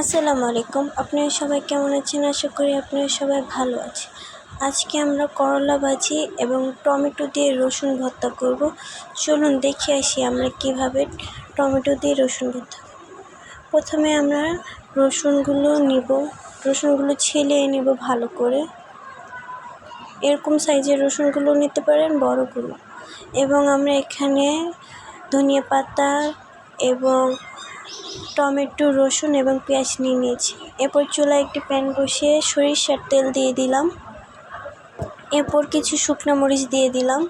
আসসালামু আলাইকুম। আপনারা সবাই কেমন আছেন? আশা করি আপনারা সবাই ভালো আছেন। আজকে আমরা করলা ভাজি এবং টমেটো দিয়ে রসুন ভর্তা করব। চলুন দেখে আসি আমরা কীভাবে টমেটো দিয়ে রসুন ভর্তা প্রথমে আমরা রসুনগুলো নিব। রসুনগুলো ছেলিয়ে নিব ভালো করে। এরকম সাইজের রসুনগুলো নিতে পারেন, বড়গুলো। এবং আমরা এখানে ধনিয়া পাতা এবং টমেটো, রসুন এবং পেঁয়াজ নিয়ে নিয়েছি। এরপর চুলায় একটি প্যান বসিয়ে সরিষার তেল দিয়ে দিলাম। এরপর কিছু শুকনো মরিচ দিয়ে দিলাম।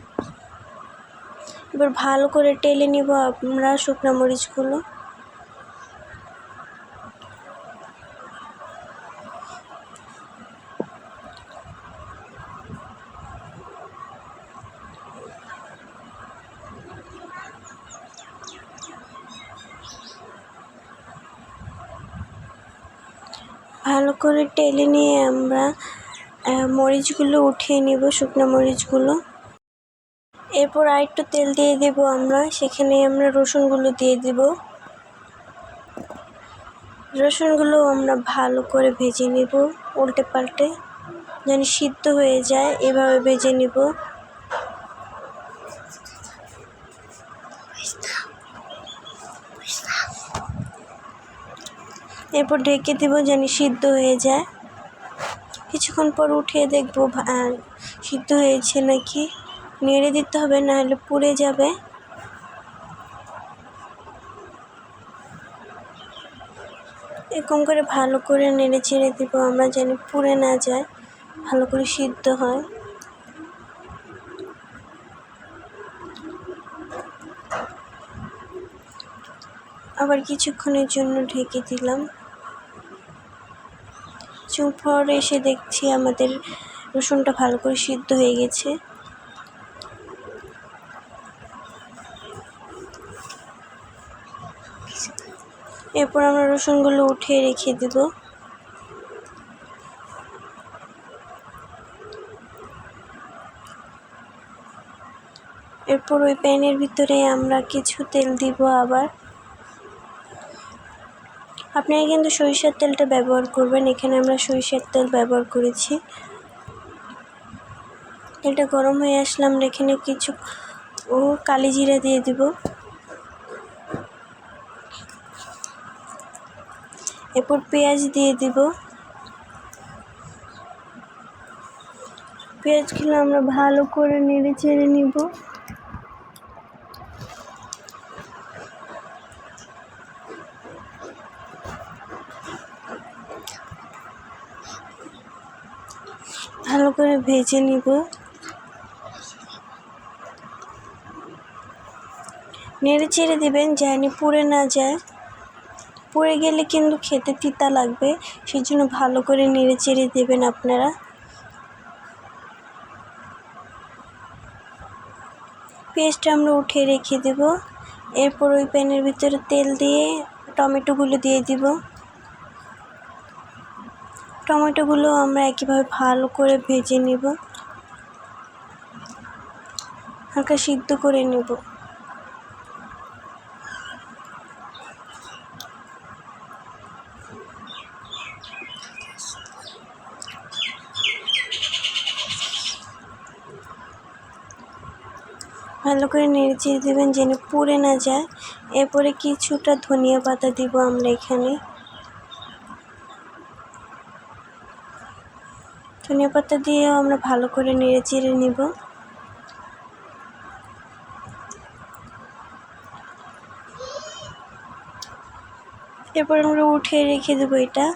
এবার ভালো করে টেলে নিব আমরা শুকনো মরিচগুলো। ভালো করে টেলে নিয়ে আমরা মরিচগুলো উঠিয়ে নিব, শুকনো মরিচগুলো। এরপর আরেকটু তেল দিয়ে দেব আমরা, সেখানে আমরা রসুনগুলো দিয়ে দেব। রসুনগুলো আমরা ভালো করে ভেজে নেব, উল্টে পাল্টে, যেন সিদ্ধ হয়ে যায়, এভাবে ভেজে নেব। এরপর ঢেকে দেবো যেন সিদ্ধ হয়ে যায়। কিছুক্ষণ পর উঠিয়ে দেখব সিদ্ধ হয়েছে নাকি? নেড়ে দিতে হবে, নাহলে পুড়ে যাবে। এরকম করে ভালো করে নেড়ে ছেড়ে দেবো, আমরা যেন পুড়ে না যায়, ভালো করে সিদ্ধ হয়। আবার কিছুক্ষণের জন্য ঢেকে দিলাম। চুপ পর এসে দেখছি, আমাদের রসুনটা ভালো করে সিদ্ধ হয়ে গেছে। এরপর আমরা রসুনগুলো উঠিয়ে রেখে দেব। এরপর ওই প্যানের ভিতরে আমরা কিছু তেল দিব আবার। আপনারা কিন্তু সরিষার তেলটা ব্যবহার করবেন। এখানে আমরা সরিষার তেল ব্যবহার করেছি। তেলটা গরম হয়ে আসলে আমরা এখানে কিছু ও কালি জিরা দিয়ে দিব। এরপর পেঁয়াজ দিয়ে দিব। পেঁয়াজগুলো আমরা ভালো করে নেড়ে চেড়ে নিব। ভালো করে ভেজে নিব। নেড়ে চেড়ে দেবেন যেন পুড়ে না যায়। পুড়ে গেলে কিন্তু খেতে তিতা লাগবে সেই জন্য ভালো করে নেড়ে চেড়ে দেবেন আপনারা। পেস্টটা আমরা উঠে রেখে দেব। এরপর ওই প্যানের ভিতরে তেল দিয়ে টমেটোগুলো দিয়ে দিব। টমেটোগুলো আমরা একইভাবে ভালো করে ভেজে নেব। হালকা সিদ্ধ করে নেব। ভালো করে নেড়ে দেবেন যেন পুড়ে না যায়। এরপরে কিছুটা ধনিয়া পাতা দিব আমরা এখানে। ধনিয়া পাতা দিয়েও আমরা ভালো করে নেড়ে চেড়ে নিব। এরপর আমরা উঠিয়ে রেখে দেবো এটা।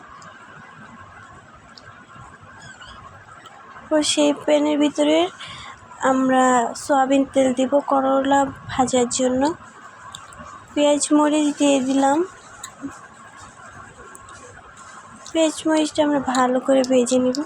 সেই প্যানের ভিতরে আমরা সয়াবিন তেল দিব করলা ভাজার জন্য। পেঁয়াজ মরিচ দিয়ে দিলাম। পেঁয়াজ মরিচটা আমরা ভালো করে ভেজে নিব।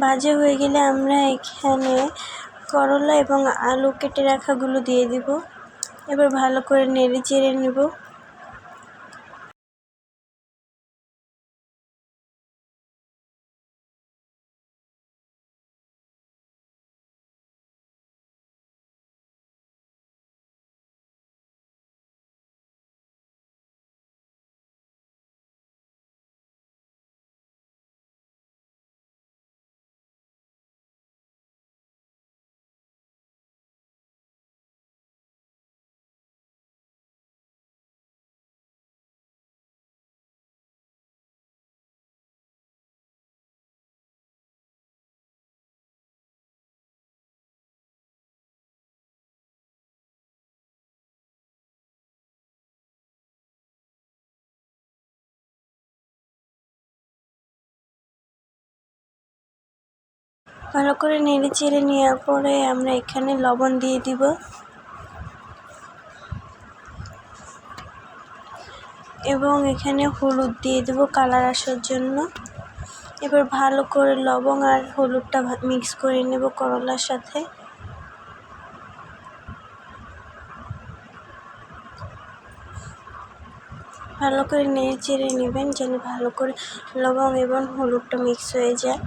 ভাজা হয়ে গেলে আমরা এখানে করলা এবং আলু কেটে রাখাগুলো দিয়ে দিব। এবার ভালো করে নেড়ে চেড়ে নেব। ভালো করে নেড়ে চেড়ে নেওয়ার পরে আমরা এখানে লবণ দিয়ে দিব। এবং এখানে হলুদ দিয়ে দেবো কালার আসার জন্য। এবার ভালো করে লবণ আর হলুদটা মিক্স করে নেব করলার সাথে। ভালো করে নেড়ে চেড়ে নেবেন যেন ভালো করে লবণ এবং হলুদটা মিক্স হয়ে যায়।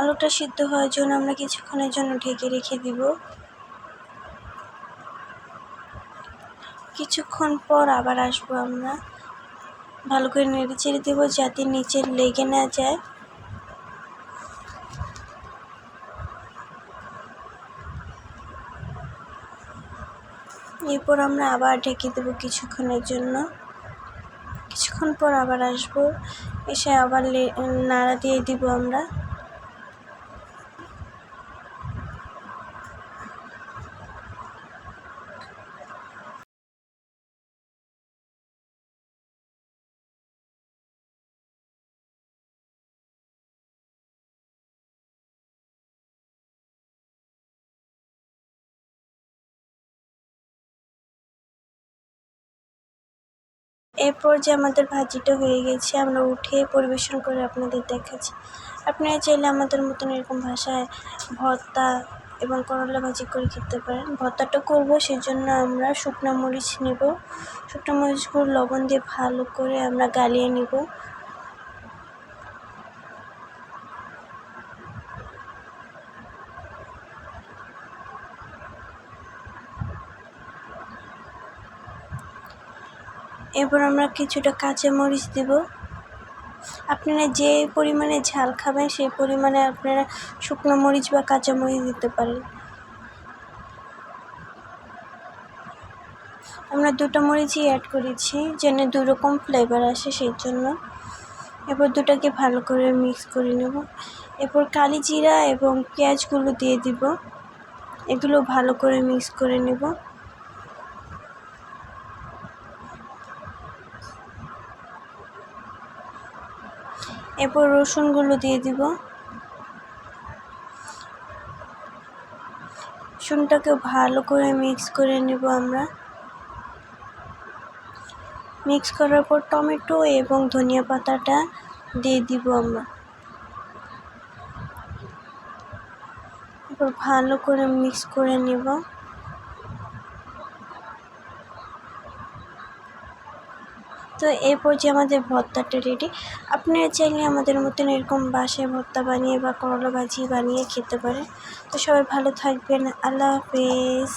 আলুটা সিদ্ধ হওয়ার জন্য আমরা কিছুক্ষণের জন্য ঢেকে রেখে দিব। কিছুক্ষণ পর আবার আসব আমরা। ভালো করে নেড়ে চেড়ে দেবো যাতে নিচে লেগে না যায়। এরপর আমরা আবার ঢেকে দেবো কিছুক্ষণের জন্য। কিছুক্ষণ পর আবার আসব। এসে আবার নাড়া দিয়ে দিব আমরা। এরপর যে আমাদের ভাজিটা হয়ে গেছে, আমরা উঠে পরিবেশন করে আপনাদের দেখাচ্ছি। আপনারা চাইলে আমাদের মতন এরকম ভাষায় ভর্তা এবং করলা ভাজি করে খেতে পারেন। ভর্তাটা করব সেই জন্য আমরা শুকনো মরিচ নেব। শুকনো মরিচগুলো লবণ দিয়ে ভালো করে আমরা গালিয়ে নেব। এরপর আমরা কিছুটা কাঁচামরিচ দেব। আপনারা যে পরিমাণে ঝাল খাবেন, সেই পরিমাণে আপনারা শুকনো মরিচ বা কাঁচামরিচ দিতে পারেন। আমরা দুটো মরিচই অ্যাড করেছি, যেন দু রকম ফ্লেভার আসে সেই জন্য। এরপর দুটাকে ভালো করে মিক্স করে নেব। এরপর কালি জিরা এবং পেঁয়াজগুলো দিয়ে দিব। এগুলো ভালো করে মিক্স করে নেব। এরপর রসুনগুলো দিয়ে দিব। রসুনটাকে ভালো করে মিক্স করে নেব আমরা। মিক্স করার পর টমেটো এবং ধনিয়া পাতাটা দিয়ে দিব আমরা। এরপর ভালো করে মিক্স করে নেব। তো এরপর যে আমাদের ভর্তাটা রেডি আপনারা চাইলে আমাদের মতন এরকম বাসায় ভর্তা বানিয়ে বা করলা ভাজি বানিয়ে খেতে পারেন। তো সবাই ভালো থাকবেন। আল্লাহ হাফেজ।